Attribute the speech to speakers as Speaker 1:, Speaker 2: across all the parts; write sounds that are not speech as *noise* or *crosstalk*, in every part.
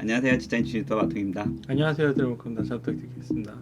Speaker 1: 안녕하세요. 직장인 주유터 마통입니다.
Speaker 2: 안녕하세요 드래곤컴 잘 부탁드리겠습니다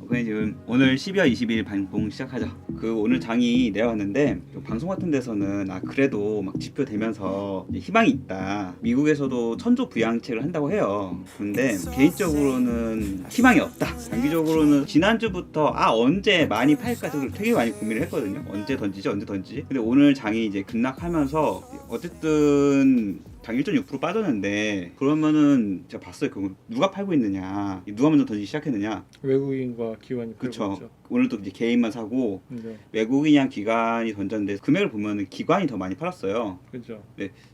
Speaker 1: 오케이, 지금 오늘 12월 20일 방송 시작하죠. 그 오늘 장이 내려왔는데 좀 방송 같은 데서는 아 그래도 막 지표 되면서 이제 희망이 있다. 미국에서도 천조 부양책을 한다고 해요. 근데 개인적으로는 희망이 없다. 장기적으로는 지난주부터 아 언제 많이 팔까 저를 되게 많이 고민을 했거든요. 언제 던지지 언제 던지지. 근데 오늘 장이 이제 급락하면서 어쨌든 장1.6% 빠졌는데 그러면은 제가 봤어요. 그 누가 팔고 있느냐, 누가 먼저 던지기 시작했느냐.
Speaker 2: 외국인과 기관이
Speaker 1: 그쵸.
Speaker 2: 팔고 있죠
Speaker 1: 오늘도 이제 개인만 사고
Speaker 2: 네
Speaker 1: 외국인이랑 기관이 던졌는데 금액을 보면은 기관이 더 많이 팔았어요.
Speaker 2: 그죠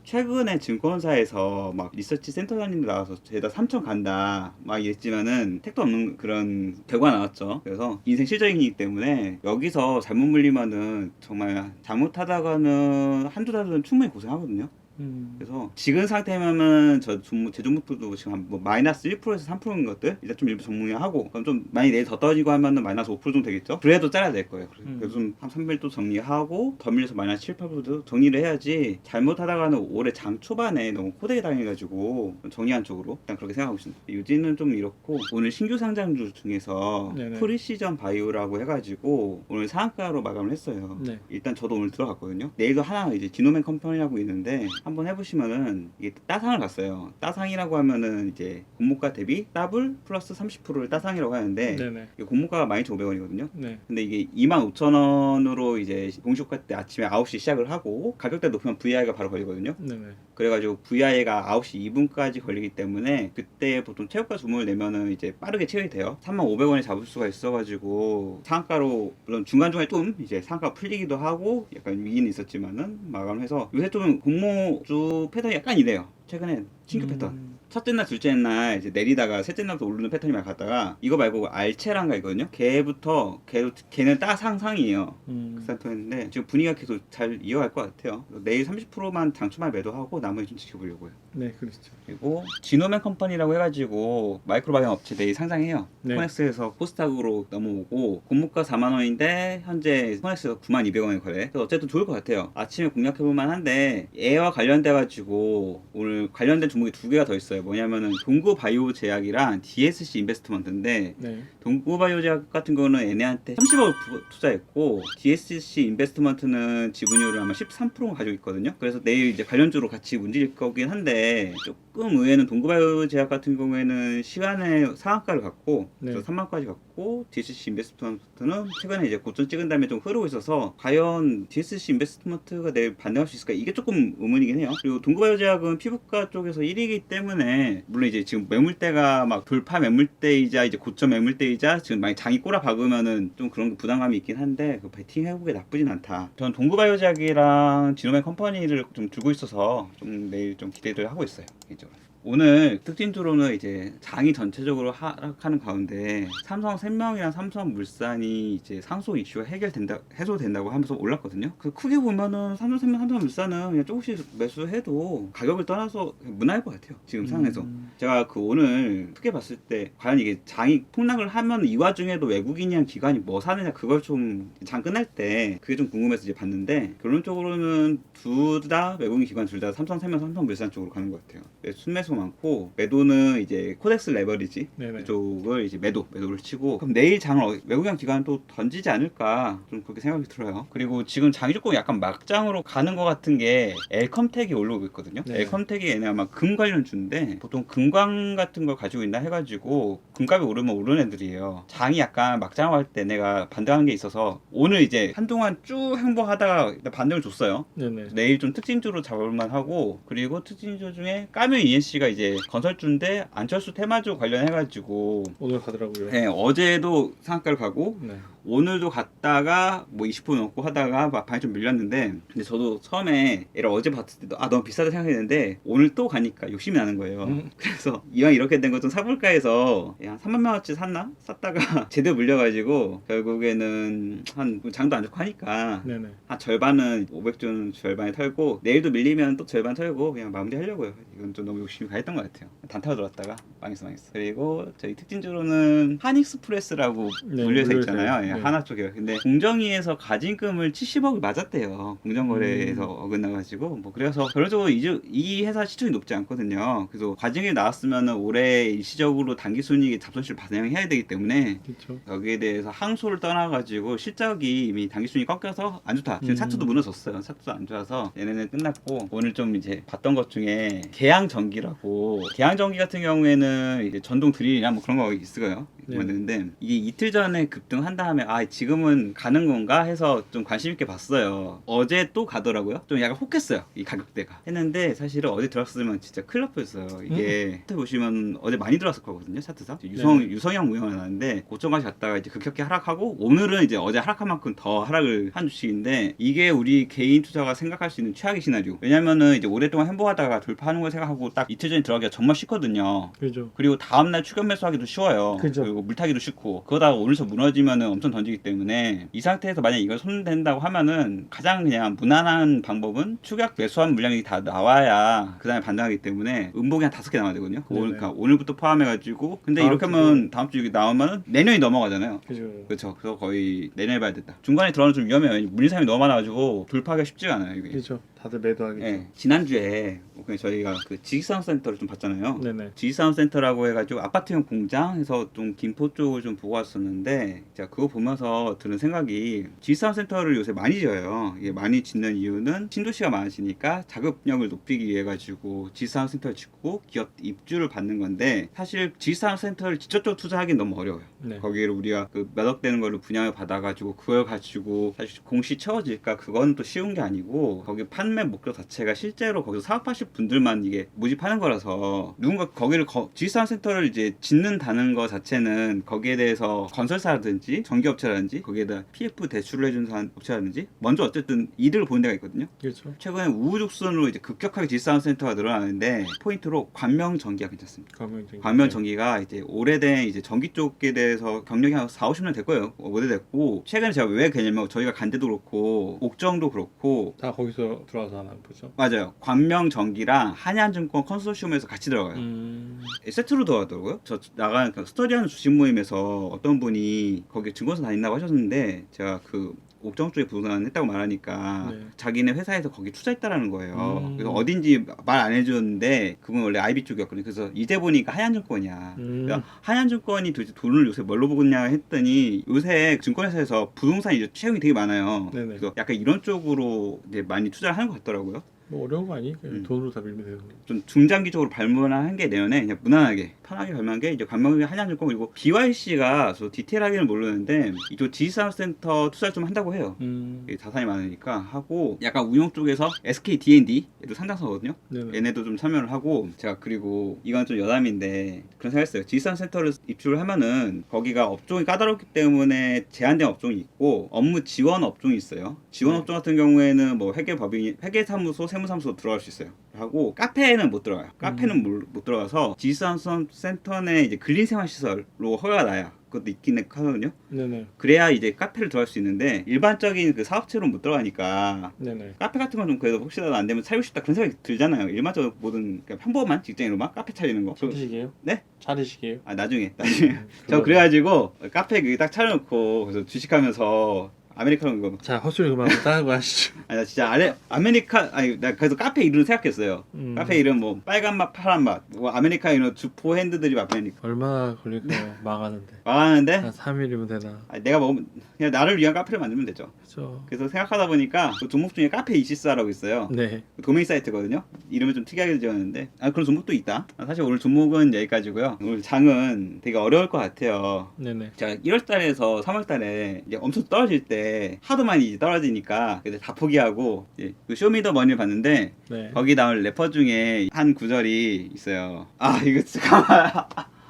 Speaker 1: 최근에 증권사에서 막 리서치 센터장님 나와서 죄다 3천 간다 막 이랬지만은 택도 없는 그런 결과 나왔죠. 그래서 인생 실적이기 때문에 여기서 잘못 물리면은 정말 잘못하다가는 한두 달은 충분히 고생하거든요.
Speaker 2: 음,
Speaker 1: 그래서 지금 상태면은 저 종목 제 종목들도 지금 한뭐 마이너스 1%에서 3%인 것들 일단 좀 일부 정리하고 그럼 좀 많이 내일 더 떨어지고 하면은 마이너스 5% 정도 되겠죠. 그래도 잘라야 될 거예요. 그래서
Speaker 2: 음.
Speaker 1: 그래서 좀한 3일 또 정리하고 더 밀려서 마이너스 7, 8%도 정리를 해야지 잘못하다가는 올해 장 초반에 너무 코대에 당해가지고 정리한 쪽으로 일단 그렇게 생각하고 있습니다. 유지는 좀 이렇고 오늘 신규 상장주 중에서
Speaker 2: 네네.
Speaker 1: 프리시전 바이오라고 해가지고 오늘 상한가로 마감을 했어요.
Speaker 2: 네
Speaker 1: 일단 저도 오늘 들어갔거든요. 내일도 하나 이제 지노맨 컴퍼니라고 있는데 한번 해보시면은 이게 따상을 갔어요. 따상이라고 하면은 이제 공모가 대비 더블 플러스 30%를 따상이라고 하는데
Speaker 2: 네네
Speaker 1: 이게 공모가가 12,500원이거든요.
Speaker 2: 네
Speaker 1: 근데 이게 25,000원으로 이제 공시효과 때 아침에 9시 시작을 하고 가격대 높으면 VI가 바로 걸리거든요.
Speaker 2: 네네
Speaker 1: 그래가지고 VI가 9시 2분까지 걸리기 때문에 그때 보통 최고가 주문을 내면은 이제 빠르게 체결이 돼요. 3,500원에 잡을 수가 있어가지고 상한가로 물론 중간중간에 좀 이제 상한가 풀리기도 하고 약간 위기는 있었지만은 마감해서 요새 좀 공모 주 패턴이 약간 이래요. 최근에 신규 패턴.
Speaker 2: 음,
Speaker 1: 첫째 날, 둘째 날 이제 내리다가 셋째 날부터 오르는 패턴이 많이 갔다가 이거 말고 알체란가 있거든요. 걔부터 걔 걔는 따 상상이에요.
Speaker 2: 음,
Speaker 1: 그 상태였는데 지금 분위기가 계속 잘 이어갈 것 같아요. 내일 30%만 장초만 매도하고 나머지 좀 지켜보려고요.
Speaker 2: 네 그렇죠
Speaker 1: 그리고 지노맨 컴퍼니라고 해가지고 마이크로 방향 업체 내일 상장해요.
Speaker 2: 네.
Speaker 1: 코넥스에서 코스닥으로 넘어오고 공모가 4만 원인데 현재 코넥스에서 9만 200 원에 거래. 그래서 어쨌든 좋을 것 같아요. 아침에 공략해볼 만 한데 얘와 관련돼 가지고 오늘 관련된 종목이 두 개가 더 있어요. 뭐냐면은 동구 바이오 제약이랑 DSC 인베스트먼트인데
Speaker 2: 네
Speaker 1: 동구바이오 제약 같은 거는 얘네한테 30억 투자했고 DSC 인베스트먼트는 지분율을 아마 13%가 가지고 있거든요. 그래서 내일 이제 관련주로 같이 움직일 거긴 한데 조금 의외는 동구바이오 제약 같은 경우에는 시간에 상한가를 갖고
Speaker 2: 네.
Speaker 1: 그래서 3만까지 갖고 DSC 인베스트먼트는 최근에 이제 고점 찍은 다음에 좀 흐르고 있어서 과연 DSC 인베스트먼트가 내일 반등할 수 있을까 이게 조금 의문이긴 해요. 그리고 동구바이오 제약은 피부과 쪽에서 1위이기 때문에 물론 이제 지금 매물대가 막 돌파 매물대이자 이제 고점 매물대이자 지금 많이 장이 꼬라 박으면은 좀 그런 게 부담감이 있긴 한데 그 베팅 해보기 나쁘진 않다. 저는 동구바이오 제약이랑 지노맨 컴퍼니를 좀 들고 있어서 좀 내일 좀 기대를 하고 있어요. 개인적으로. 오늘 특징주로는 이제 장이 전체적으로 하락하는 가운데 삼성 생명이랑 삼성물산이 이제 상속 이슈가 해결된다 해소된다고 하면서 올랐거든요. 그 크게 보면은 삼성생명, 삼성물산은 그냥 조금씩 매수해도 가격을 떠나서 무난할 것 같아요. 지금 상황에서.
Speaker 2: 음,
Speaker 1: 제가 그 오늘 크게 봤을 때 과연 이게 장이 폭락을 하면 이 와중에도 외국인이랑 기관이 뭐 사느냐 그걸 좀 장 끝날 때 그게 좀 궁금해서 이제 봤는데 결론적으로는 둘 다 외국인 기관 둘 다 삼성생명, 삼성물산 쪽으로 가는 것 같아요. 네, 순매수 많고 매도는 이제 코덱스 레버리지
Speaker 2: 네네
Speaker 1: 그쪽을 이제 매도 매도를 치고 그럼 내일 장을 어- 외국인 기관은 또 던지지 않을까 좀 그렇게 생각이 들어요. 그리고 지금 장이 조금 약간 막장으로 가는 것 같은 게 엘컴텍이 올라오고 있거든요.
Speaker 2: 네.
Speaker 1: 엘컴텍이 얘네 아마 금 관련 주인데 보통 금광 같은 걸 가지고 있나 해가지고 금값이 오르면 오르는 애들이에요. 장이 약간 막장 할 때 내가 반등하는 게 있어서 오늘 이제 한동안 쭉 행보하다가 반등을 줬어요.
Speaker 2: 네네
Speaker 1: 내일 좀 특징주로 잡을만 하고 그리고 특징주 중에 까뮤 ENC 가 이제 건설주인데 안철수 테마주 관련해가지고
Speaker 2: 오늘 가더라고요.
Speaker 1: 네, 어제도 상한가를 가고
Speaker 2: 네
Speaker 1: 오늘도 갔다가 뭐 20% 넘고 하다가 막반이 좀 밀렸는데 근데 저도 처음에 얘를 어제 봤을 때도 아 너무 비싸다 생각했는데 오늘 또 가니까 욕심이 나는 거예요
Speaker 2: 음. *laughs*
Speaker 1: 그래서 이왕 이렇게 된 거 좀 사볼까 해서 한 3만 명어치 샀나? 샀다가 *laughs* 제대로 물려가지고 결국에는 한 장도 안 좋고 하니까
Speaker 2: 네네
Speaker 1: 한 절반은 500준 절반에 털고 내일도 밀리면 또 절반 털고 그냥 마무리 하려고요. 이건 좀 너무 욕심이 가했던 것 같아요. 단타로 들었다가 망했어 망했어. 그리고 저희 특징주로는 한익스프레스라고
Speaker 2: 네,
Speaker 1: 물려져 있잖아요. 예,
Speaker 2: 네. 네.
Speaker 1: 하나 쪽이요. 근데 공정위에서 가진금을 70억을 맞았대요. 공정거래에서
Speaker 2: 음.
Speaker 1: 어긋나가지고 뭐 그래서 결론적으로 이, 주- 이 회사 시총이 높지 않거든요. 그래서 과징금이 나왔으면 올해 일시적으로 단기 순이익 잡손실 반영해야 되기 때문에
Speaker 2: 그렇죠.
Speaker 1: 여기에 대해서 항소를 떠나가지고 실적이 이미 단기 순이 꺾여서 안 좋다. 지금
Speaker 2: 음.
Speaker 1: 차트도 무너졌어요. 차트도 안 좋아서 얘네는 끝났고 오늘 좀 이제 봤던 것 중에 계양 전기라고 계양 전기 같은 경우에는 이제 전동 드릴이나 뭐 그런 거 있어요.
Speaker 2: 네.
Speaker 1: 있는데 이게 이틀 전에 급등한 다음에 아 지금은 가는 건가 해서 좀 관심 있게 봤어요. 어제 또 가더라고요. 좀 약간 혹했어요. 이 가격대가 했는데 사실은 어제 들었으면 진짜 큰일 날 뻔했어요. 이게 차트 보시면 어제 많이 들어왔을 거거든요. 차트상 유성
Speaker 2: 네.
Speaker 1: 유성형 무형이 나왔는데 고점까지 갔다가 이제 급격히 하락하고 오늘은 이제 어제 하락한 만큼 더 하락을 한 주식인데 이게 우리 개인 투자가 생각할 수 있는 최악의 시나리오. 왜냐면은 이제 오랫동안 행보하다가 돌파하는 걸 생각하고 딱 이틀 전에 들어가기가 정말 쉽거든요.
Speaker 2: 그렇죠.
Speaker 1: 그리고 다음날 추격 매수하기도 쉬워요.
Speaker 2: 그죠.
Speaker 1: 리고 물타기도 쉽고 그러다가 오늘서 무너지면은 엄청 던지기 때문에 이 상태에서 만약 이걸 손댄다고 하면은 가장 그냥 무난한 방법은 추격 매수한 물량이 다 나와야 그 다음에 반등하기 때문에 음봉이 한 다섯 개 나와야 되거든요.
Speaker 2: 네네.
Speaker 1: 오늘, 그러니까 오늘부터 포함해가지고 근데 이렇게 하면 다음 주 이게 나오면은 내년이 넘어가잖아요.
Speaker 2: 그죠.
Speaker 1: 그렇죠. 그래서 거의 내년에 봐야 된다. 중간에 들어가는 좀 위험해요. 물리삼이 너무 많아가지고 돌파하기가 쉽지가 않아요. 이게.
Speaker 2: 그렇죠. 다들 매도하겠죠.
Speaker 1: 예, 지난주에 그냥 저희가 그 지식산업 센터를 좀 봤잖아요.
Speaker 2: 네네.
Speaker 1: 지식산업 센터라고 해가지고 아파트형 공장에서 좀 김포 쪽을 좀 보고 왔었는데 제가 그거 보면서 드는 생각이 지식산업 센터를 요새 많이 지어요. 이게 많이 짓는 이유는 신도시가 많아지니까 자급력을 높이기 위해 가지고 지식산업 센터를 짓고 기업 입주를 받는 건데 사실 지식산업 센터를 직접적으로 투자하기 는 너무 어려워요.
Speaker 2: 네.
Speaker 1: 거기를 우리가 그 몇억 되는 거를 분양을 받아가지고 그걸 가지고 사실 공시 채워질까 그건 또 쉬운 게 아니고 거기 판매 목표 자체가 실제로 거기서 사업하실 분들만 이게 모집하는 거라서 누군가 거기를 거, 지식산 센터를 이제 짓는다는 거 자체는 거기에 대해서 건설사라든지 전기업체라든지 거기에다 PF 대출을 사- 업체라든지 먼저 어쨌든 이득을 보는 데가 있거든요.
Speaker 2: 그렇죠.
Speaker 1: 최근에 우후죽순으로 이제 급격하게 지식산 센터가 늘어나는데 포인트로 관명 전기가 괜찮습니다.
Speaker 2: 광명전.
Speaker 1: 광면 전기가 이제 오래된 이제 전기 쪽에 대해서 경력이 한 4, 50년 될 거예요. 어, 오래됐고 최근에 제가 왜 그랬냐면 저희가 간데도 그렇고 옥정도 그렇고
Speaker 2: 다 거기서 들어와서 하나 보죠.
Speaker 1: 맞아요. 광명 전기랑 한양증권 컨소시엄에서 같이 들어가요.
Speaker 2: 음.
Speaker 1: 세트로 들어가더라고요. 저 나간 그 스터디하는 주식 모임에서 어떤 분이 거기 증권사 다닌다고 하셨는데 제가 그 옥정 쪽에 부동산 했다고 말하니까
Speaker 2: 네.
Speaker 1: 자기네 회사에서 거기 투자했다라는 거예요.
Speaker 2: 음.
Speaker 1: 그래서 어딘지 말 안 해줬는데 그분 원래 IB 쪽이었거든요. 그래서 이제 보니까 한양증권이야.
Speaker 2: 음.
Speaker 1: 그러니까 한양증권이 도대체 돈을 요새 뭘로 보겠냐 했더니 요새 증권회사에서 부동산 이제 채용이 되게 많아요.
Speaker 2: 네네.
Speaker 1: 그래서 약간 이런 쪽으로 이제 많이 투자를 하는 것 같더라고요.
Speaker 2: 뭐 어려운 거 아니? 그냥
Speaker 1: 음.
Speaker 2: 돈으로 다 밀면 되는 거.
Speaker 1: 좀 중장기적으로 발문한 게 내년에 그냥 무난하게 편하게 발문한 게 이제 관명이 한양증권 그리고 BYC가 저 디테일하게는 모르는데 이쪽 지식산업센터 투자를 좀 한다고 해요.
Speaker 2: 음.
Speaker 1: 이게 자산이 많으니까 하고 약간 운용 쪽에서 SK D&D 얘도 상장사거든요.
Speaker 2: 네네.
Speaker 1: 얘네도 좀 참여를 하고 제가 그리고 이건 좀 여담인데 그런 생각했어요. 지산 센터를 입주를 하면은 거기가 업종이 까다롭기 때문에 제한된 업종이 있고 업무 지원 업종이 있어요. 지원
Speaker 2: 네.
Speaker 1: 업종 같은 경우에는 뭐 회계 법인 회계 사무소 세무사무소 들어갈 수 있어요. 하고 카페에는 못 들어가요. 카페는 못, 못 들어가서 지산 센터 내 이제 근린 생활 시설로 허가가 나야. 그것도 있긴 하거든요.
Speaker 2: 네네.
Speaker 1: 그래야 이제 카페를 들어갈 수 있는데 일반적인 그 사업체로 못 들어가니까
Speaker 2: 네네.
Speaker 1: 카페 같은 건 좀 그래도 혹시라도 안 되면 차리고 싶다 그런 생각이 들잖아요. 일반적으로 모든 그냥 평범한 직장인으로만 카페 차리는 거. 그-
Speaker 2: 차리시게요?
Speaker 1: 네?
Speaker 2: 차리시게요?
Speaker 1: 아 나중에 나중에.
Speaker 2: 음, *laughs*
Speaker 1: 저 그래가지고 카페 그딱 차려놓고 그래서 주식하면서 아메리카노 이거
Speaker 2: 자 헛소리 그만하고 *laughs* 다른 거 하시죠.
Speaker 1: 아니 나 진짜 아레 아메리카 아니 나 그래서 카페 이름 생각했어요.
Speaker 2: 음.
Speaker 1: 카페 이름 뭐 빨간 맛 파란 맛 뭐 아메리카노 주포 핸드드립 아메리카
Speaker 2: 얼마나 걸릴까요? 망하는데.
Speaker 1: 망하는데
Speaker 2: 한 3일이면 되나?
Speaker 1: 아니, 내가 먹으면 그냥 나를 위한 카페를 만들면 되죠.
Speaker 2: 그죠.
Speaker 1: 그래서 생각하다 보니까 그 종목 중에 카페 이시스라고 있어요.
Speaker 2: 네.
Speaker 1: 도메인 사이트거든요. 이름을 좀 특이하게 지었는데 아 그런 종목도 있다. 아, 사실 오늘 종목은 여기까지고요. 오늘 장은 되게 어려울 것 같아요.
Speaker 2: 네네.
Speaker 1: 제가 1월달에서 3월달에 이제 엄청 떨어질 때 하도 많이 이제 떨어지니까 그때 다 포기하고 이제 그 쇼미더머니를 봤는데
Speaker 2: 네.
Speaker 1: 거기 나올 래퍼 중에 한 구절이 있어요. 아 이거 잠깐만.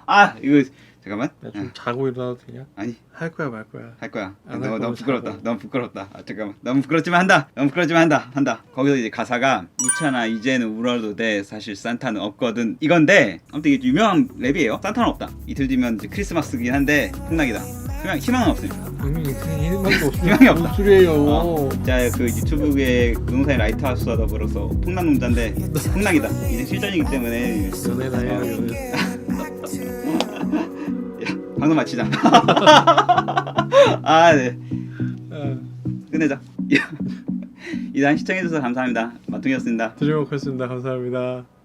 Speaker 1: 아 이거 잠깐만.
Speaker 2: 나좀
Speaker 1: 아,
Speaker 2: 자고 일어나도 되냐?
Speaker 1: 아니
Speaker 2: 할 거야 말 거야.
Speaker 1: 할 거야. 아,
Speaker 2: 안할
Speaker 1: 너무,
Speaker 2: 거면
Speaker 1: 너무 부끄럽다.
Speaker 2: 자고.
Speaker 1: 너무 부끄럽다. 아, 잠깐만. 너무 부끄럽지만 한다. 너무 부끄럽지만 한다. 한다. 거기서 이제 가사가 우차나 이제는 울어도 돼. 사실 산타는 없거든. 이건데 아무튼 이게 유명한 랩이에요. 산타는 없다. 이틀 뒤면 이제 크리스마스긴 한데 풍락이다. 희망, 희망은 없습니다.
Speaker 2: 그냥 희망도 *laughs* 없으면
Speaker 1: 희망이 없다.
Speaker 2: 뭔 소리예요.
Speaker 1: 어. 자, 그 유튜브에 노동사의 라이트하우스 하다 벌어서 풍락농자인데 풍락이다. 이제 실전이기 때문에
Speaker 2: 연애나 해요.
Speaker 1: 어.
Speaker 2: 연애. *laughs*
Speaker 1: 방송 마치자. *laughs* 아, 네.
Speaker 2: 아,
Speaker 1: 끝내자. *laughs* 이상 시청해주셔서 감사합니다. 마통이었습니다.
Speaker 2: 드림워크였습니다. 감사합니다.